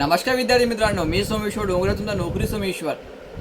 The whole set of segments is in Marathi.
नमस्कार विद्यार्थी मित्रांनो मी सोमेश्वर डोंगरे तुमचा नोकरी सोमेश्वर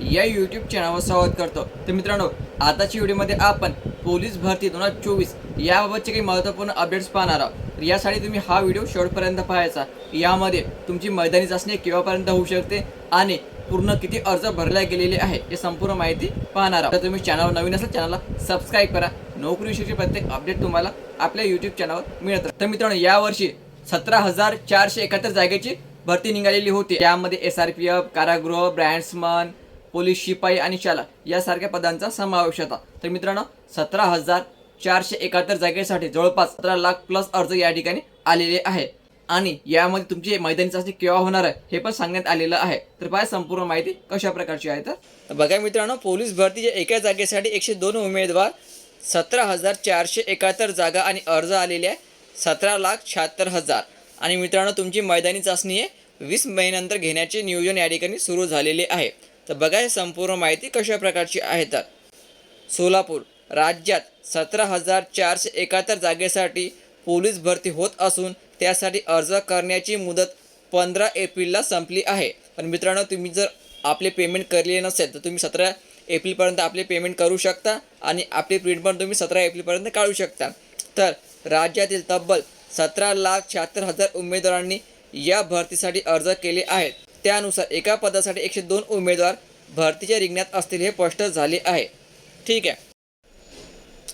या यूट्यूब चॅनलवर स्वागत करतो. तर मित्रांनो आताच्या व्हिडिओमध्ये आपण पोलीस भरती दोन हजार चोवीस याबाबतचे काही महत्त्वपूर्ण अपडेट्स पाहणार आहोत. तर यासाठी तुम्ही हा व्हिडिओ शेवटपर्यंत पाहायचा. यामध्ये तुमची मैदानी चाचणी केव्हापर्यंत होऊ शकते आणि पूर्ण किती अर्ज भरले गेलेले आहे हे संपूर्ण माहिती पाहणार आहोत. तर तुम्ही चॅनलवर नवीन असाल चॅनलला सबस्क्राईब करा. नोकरीविषयीचे प्रत्येक अपडेट तुम्हाला आपल्या यूट्यूब चॅनलवर मिळत तर मित्रांनो यावर्षी सतरा हजार चारशे एकाहत्तर जागेची भरती निघालेली होती. यामध्ये एस आर पी एफ कारागृह ब्रँड्समन पोलीस शिपाई आणि चालक यासारख्या पदांचा समावेश होता. तर मित्रांनो सतरा हजार चारशे एकाहत्तर जागेसाठी जवळपास सतरा लाख प्लस अर्ज या ठिकाणी आलेले आहे. आणि यामध्ये तुमची मैदानी चाचणी केव्हा होणार आहे हे पण सांगण्यात आलेलं आहे. तर पाय संपूर्ण माहिती कशा प्रकारची आहे तर. बघा मित्रांनो पोलीस भरतीच्या एका जागेसाठी एकशे दोन उमेदवार सतरा हजार चारशे एकाहत्तर जागा आणि अर्ज आलेले आहे सतरा लाख शहात्तर हजार. आणि मित्रांनो तुमची मैदानी चाचणी आहे वीस महिन्यानंतर घेण्याचे नियोजन या ठिकाणी सुरू झालेले आहे. तर बघा संपूर्ण माहिती कशा प्रकारची आहे तर. सोलापूर राज्यात सतरा हजार चारशे एकाहत्तर जागेसाठी पोलीस भरती होत असून त्यासाठी अर्ज करण्याची मुदत पंधरा एप्रिलला संपली आहे. पण मित्रांनो तुम्ही जर आपले पेमेंट करले नसेल तर तुम्ही सतरा एप्रिलपर्यंत आपले पेमेंट करू शकता आणि आपली प्रिंट पण तुम्ही सतरा एप्रिलपर्यंत काढू शकता. तर राज्यातील तब्बल सतरा लाख शहात्तर हजार उमेदवारांनी या भरतीसाठी अर्ज केले आहेत. त्यानुसार एका पदासाठी एकशे दोन उमेदवार भरतीच्या रिंगणात असतील हे स्पष्ट झाले आहे. ठीक आहे.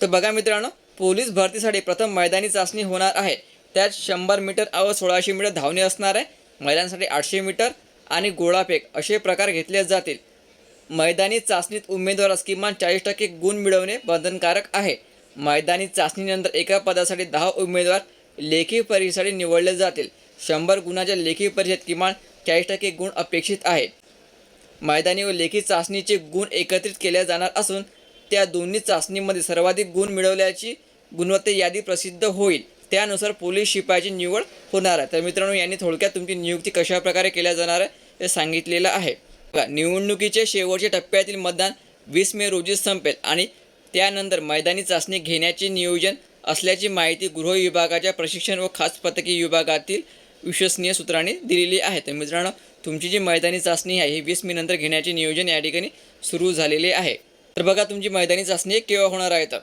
तर बघा मित्रांनो पोलीस भरतीसाठी प्रथम मैदानी चाचणी होणार आहे. त्यात शंभर मीटर व सोळाशे मीटर धावणे असणार आहे. महिलांसाठी आठशे मीटर आणि गोळाफेक असे प्रकार घेतले जातील. मैदानी चाचणीत उमेदवारास किमान चाळीस टक्के गुण मिळवणे बंधनकारक आहे. मैदानी चाचणीनंतर एका पदासाठी दहा उमेदवार लेखी परीक्षेसाठी निवडले जातील. शंभर गुणाच्या लेखी परीक्षेत किमान चाळीस टक्के गुण अपेक्षित आहेत. मैदानी व लेखी चाचणीचे गुण एकत्रित केल्या जाणार असून त्या दोन्ही चाचणीमध्ये सर्वाधिक गुण मिळवल्याची गुणवत्ते यादी प्रसिद्ध होईल. त्यानुसार पोलीस शिपायाची निवड होणार आहे. तर मित्रांनो यांनी थोडक्यात तुमची नियुक्ती कशा प्रकारे केल्या जाणार आहे हे सांगितलेलं आहे. निवडणुकीचे शेवटच्या टप्प्यातील मतदान वीस मे रोजी संपेल आणि त्यानंतर मैदानी चाचणी घेण्याचे नियोजन असल्याची माहिती गृह विभागाच्या प्रशिक्षण व खास पथकी विभागातील विश्वसनीय सूत्रांनी दिलेली आहे. तर मित्रांनो तुमची जी मैदानी चाचणी आहे ही वीस मे नंतर घेण्याचे नियोजन या ठिकाणी सुरू झालेले आहे. तर बघा तुमची मैदानी चाचणी केव्हा होणार आहे तर?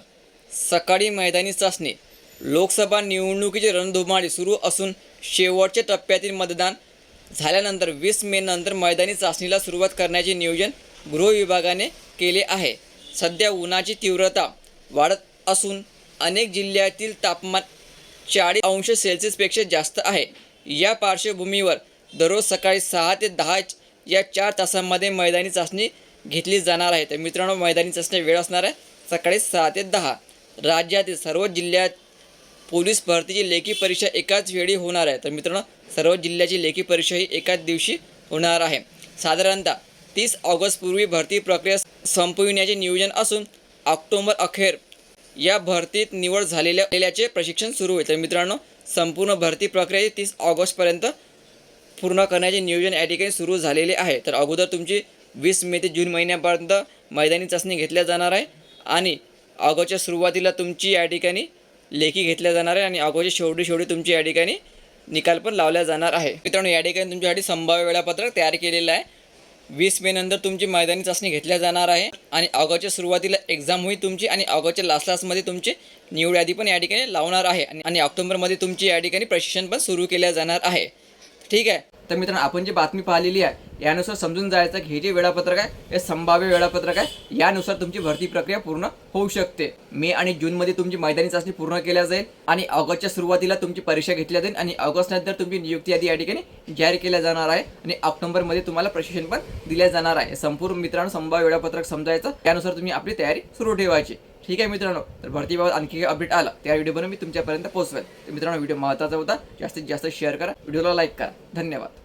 सकाळी मैदानी चाचणी. लोकसभा निवडणुकीची रणधुमाळी सुरू असून शेवटच्या टप्प्यातील मतदान झाल्यानंतर वीस मे नंतर मैदानी चाचणीला सुरुवात करण्याचे नियोजन गृह विभागाने केले आहे. सध्या उन्हाची तीव्रता वाढत असून अनेक जिल्ह्यातील तापमान चाळीस अंश सेल्सिअसपेक्षा जास्त आहे. या पार्श्वभूमीवर दररोज सकाळी सहा ते दहा या चार तासांमध्ये मैदानी चाचणी घेतली जाणार आहे. तर मित्रांनो मैदानी चाचणी वेळ असणार आहे सकाळी सहा ते दहा. राज्यातील सर्व जिल्ह्यात पोलीस भरतीची लेखी परीक्षा एकाच वेळी होणार आहे. तर मित्रांनो सर्व जिल्ह्याची लेखी परीक्षा ही एकाच दिवशी होणार आहे. साधारणतः तीस ऑगस्टपूर्वी भरती प्रक्रिया संपविण्याचे नियोजन असून ऑक्टोबर अखेर या भरतीत निवड झालेल्या झालेल्याचे प्रशिक्षण सुरू होईल. तर मित्रांनो संपूर्ण भरती प्रक्रिया तीस ऑगस्टपर्यंत पूर्ण करण्याचे नियोजन या ठिकाणी सुरू झालेले आहे. तर अगोदर तुमची वीस मे ते जून महिन्यापर्यंत मैदानी चाचणी घेतल्या जाणार आहे आणि ऑगस्टच्या सुरुवातीला तुमची या ठिकाणी लेखी घेतल्या जाणार आहे आणि ऑगस्टच्या शेवटी शेवटी तुमची या ठिकाणी निकाल पण लावला जाणार आहे. मित्रांनो या ठिकाणी तुमच्यासाठी संभाव्य वेळापत्रक तयार केलेलं आहे. वीस मे नंतर तुमची मैदानी चाचणी घेतल्या जाणार आहे आणि ऑगस्टच्या सुरुवातीला एक्झाम होईल तुमची आणि ऑगस्टच्या लास्ट लास्टमध्ये तुमची निवड यादी पण या ठिकाणी लावणार आहे आणि आणि ऑक्टोबरमध्ये तुमची या ठिकाणी प्रशिक्षण पण सुरू केल्या जाणार आहे. ठीक आहे? तर मित्रांनो आपण जी बातमी पाहिलेली आहे यानुसार समजून जायचं की हे जे वेळापत्रक आहे हे संभाव्य वेळापत्रक आहे यानुसार तुमची भरती प्रक्रिया पूर्ण होऊ शकते. मे आणि जूनमध्ये तुमची मैदानी चाचणी पूर्ण केल्या जाईल आणि ऑगस्टच्या सुरुवातीला तुमची परीक्षा घेतल्या जाईल आणि ऑगस्ट नंतर तुमची नियुक्ती यादी या ठिकाणी जाहीर केल्या जाणार आहे आणि ऑक्टोबरमध्ये तुम्हाला प्रशिक्षण पण दिल्या जाणार आहे. संपूर्ण मित्रांनो संभाव्य वेळापत्रक समजायचं त्यानुसार तुम्ही आपली तयारी सुरू ठेवायची. ठीक आहे मित्रांनो तर भरतीबाबत आणखी काही अपडेट आला. त्या व्हिडिओ मी तुमच्यापर्यंत पोहोचवेल. तर मित्रांनो व्हिडिओ महत्त्वाचा होता जास्तीत जास्त शेअर करा व्हिडिओला लाईक करा. धन्यवाद.